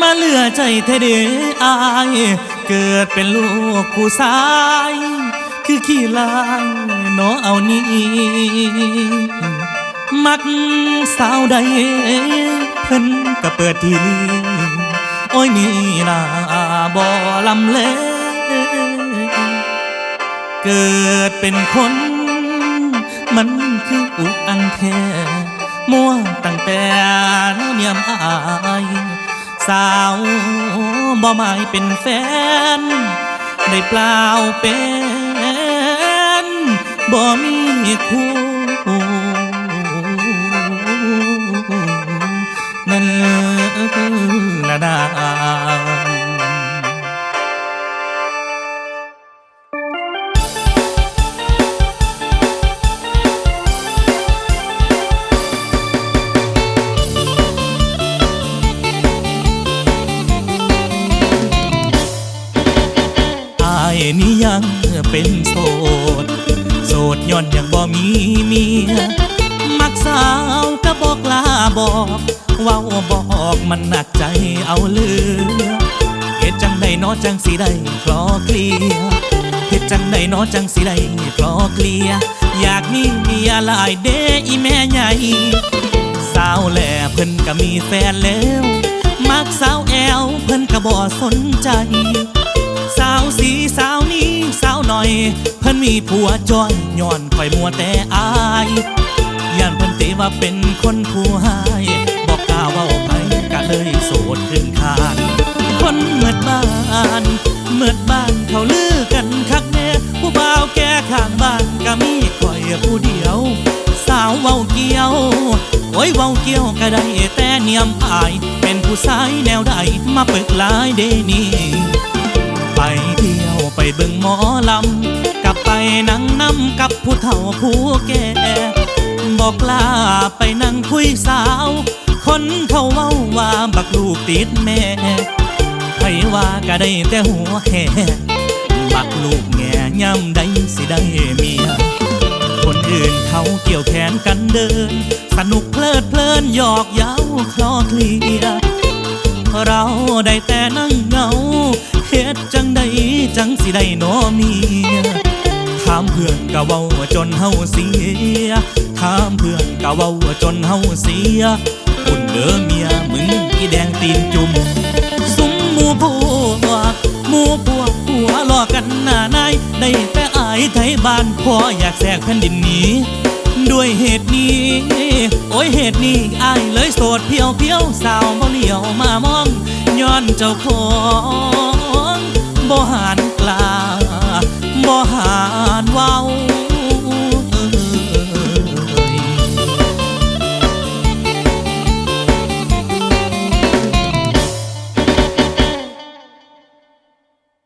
มาเหลือใจเทเดอาย เกิดเป็นลูกผู้ชาย คือขี้ลายเนาะเอานี้มักสาวใดเพิ่นก็เปิดทีลีโอ้ยนี่นาบ่ลำเลเกิดเป็นคน มันคืออุกอังแท้มั่วตั้งแต่เนียมอา สาวบ่หมายเป็นแฟน ได้เปล่าเป็นบ่มีคู่ ยังเป็นโสด โสดย้อนอยังบ่มีเมีย มักสาวก็บอกลาบอกเว้าบอกมันหนักใจเอาเลือเหตุจังใดเนอจังสีได้คลอเคลียเหตุจังใดเนอจังสีได้คลอเคลีย อยากมีเมียหลายเด้อีแม่ใหญ่สาวแหล่เพิ่นก็มีแฟนแล้วมักสาวแอลเพิ่นก็บ่สนใจ สาวสีสาว น่อย เพิ่นมีผัวจอยย้อนคอยมัวแต่อายย่านเพิ่นติว่าเป็นคนผู้หายบอกกล้าเว่าไปก็เลยโสดขึ้นคานคนเมื่อบ้านเมื่อบ้านเขาลือกันคักแน่ผู้บ่าวแก่ข้างบ้านก็มีคอยผู้เดียว สาวเว้าเกี่ยวโอ้ยเว้าเกี่ยวก็ได้แต่เนียมอาย เป็นผู้ชายแนวใดมาปึกหลายเดนี่ หมอลำ กลับไปนั่งน้ำกับผู้เฒ่าผู้แก่บอกลาไปนั่งคุยสาว คนเขาเว้าว่าบักลูกติดแม่ใครว่าก็ได้แต่หัวแห่บักลูกแง่ย่ำได้สิได้เมีย คนอื่นเขาเกี่ยวแขนกันเดิน สนุกเพลิดเพลินหยอกเย้าคลอเคลียเราได้แต่นั่งเหงาเฮ็ดจังใด จังสิได้โนเมียถามเพื่อนก็เว้าจนเฮาเสียถามเพื่อนก็เว้าจนเฮาเสียคุณเด้อเมียมึงอีแดงตีนจุ่มซุ้มหมู่พวกหมู่พวกหัวลอกันหน้านายได้แต่อายไทยบ้านพออยากแทรกแผ่นดินนี้ด้วยเหตุนี้ โอ้ยเหตุนี้อายเลยโสดเพียวเพียวสาวบ่เหลียวมามอง ย้อนเจ้าของ บ่หัน